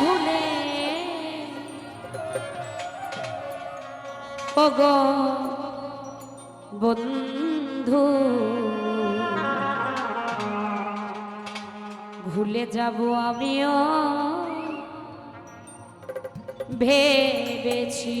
ভুলে। ওগো বন্ধু ভুলে যাব আমিও। ভেবেছি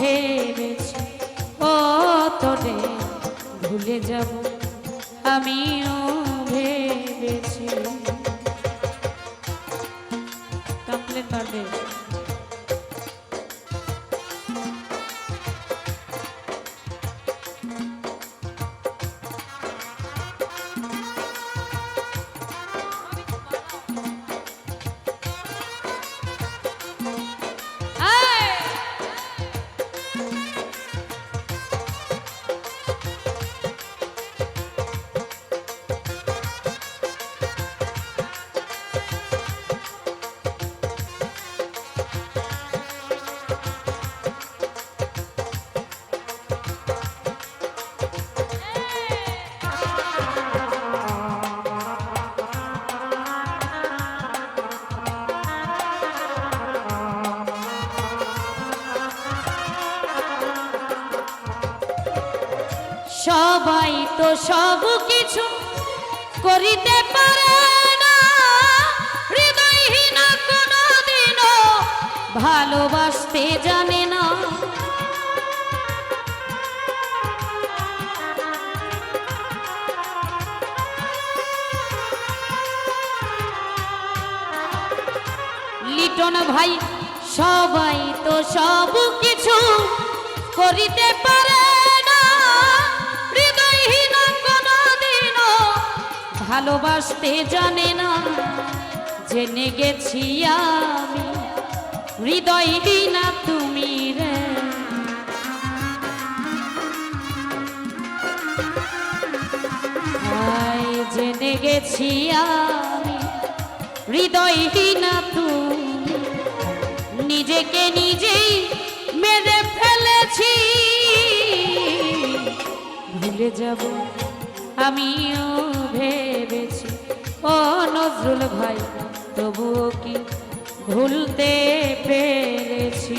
ভেবেছি তোরে ভুলে যাব। আমিও ভেবেছি। কমপ্লেন পারবে সবাই তো সব কিছু করিতে পারে না। হৃদয়হীন ভালোবাসতে জানে না। লিটন ভাই, সবাই তো সব কিছু করিতে পারে ভালোবাসতে জানে না। জেনে গেছি আমি হৃদয়হীনা তুমি রে। জেনে গেছি আমি হৃদয়হীনা তুমি। নিজেকে নিজেই মেরে ফেলেছি। ভুলে যাব আমিও ভেবেছি ও নজরুল ভাই তবুও কি ভুলতে পেরেছি?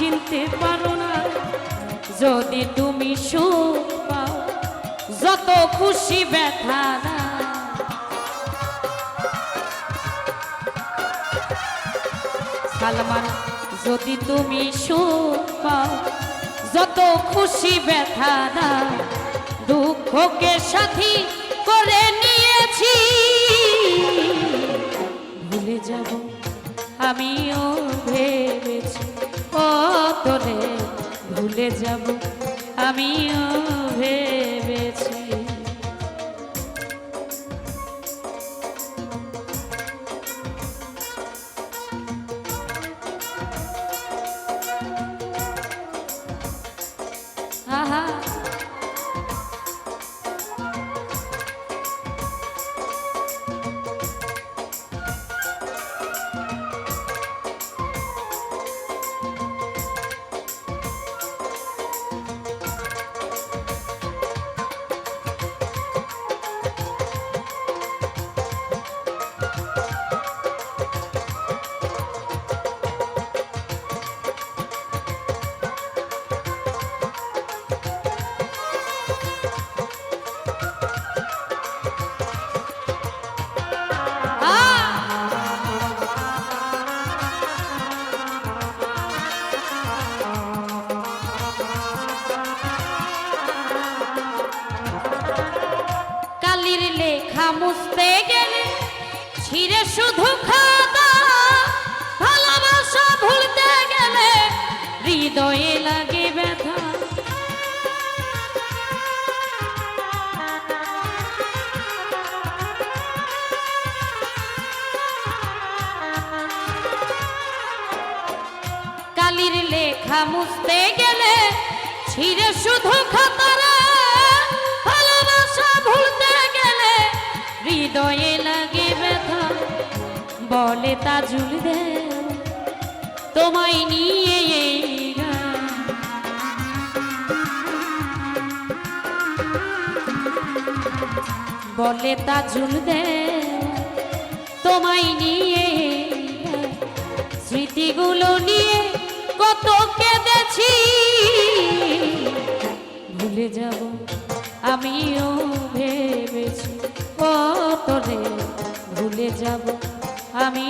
চিনতে পারো না। যদি তুমি সুখ পাও, যত খুশি ব্যথা না। সালমান, যদি তুমি সুখ পাও, যত খুশি ব্যথা দাও দুঃখকে সাথী করে নিয়েছি। ভুলে যাব আমিও যাব আমিও মুছতে গেলে ছিঁড়ে শুধু খাতারা ভালোবাসা ভুলতে গেলে হৃদয়ে লাগে ব্যথা বলে তাজুল দে তোমায় নিয়ে এই। বলে তাজুল দে তোমায় নিয়ে স্মৃতিগুলো নিয়ে কত কেঁদেছি। ভুলে যাব আমিও ভেবেছি। কত রে ভুলে যাব আমিও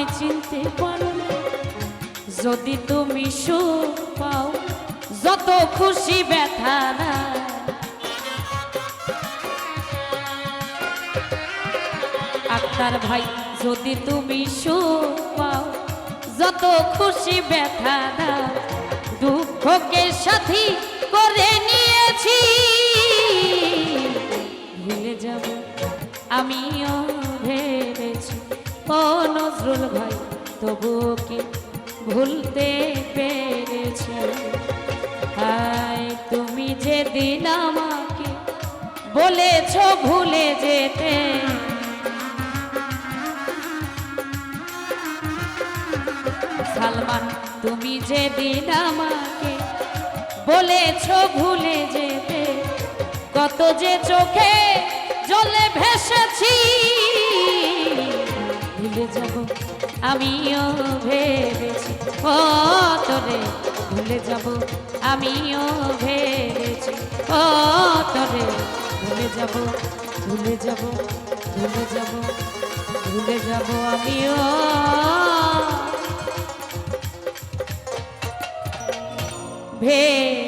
আমায় চিনতে পারো যদি তুমি সুখ পাও, যত খুশি ব্যথা না। আক্তার ভাই, যদি তুমি সুখ পাও, যত খুশি ব্যথা না। দুঃখকে সাথী করে নিয়েছি। ভুলে যাব, আমিও ভেবেছি ও নজরুল ভাই তবুও কি ভুলতে পেরেছি? হায়, তুমি যেদিন আমাকে বলেছ ভুলে যেতে। সালমান, তুমি যেদিন আমাকে বলেছ ভুলে যেতে, কত যে চোখে জলে ভেসেছি। ভুলে যাব। আমিও ভেবেছি, ও তোরে ভুলে যাব। আমিও ভেবেছি, ও তোরে ভুলে যাব। ভুলে যাব ভুলে যাব ভুলে যাব আমিও। ভেবেছি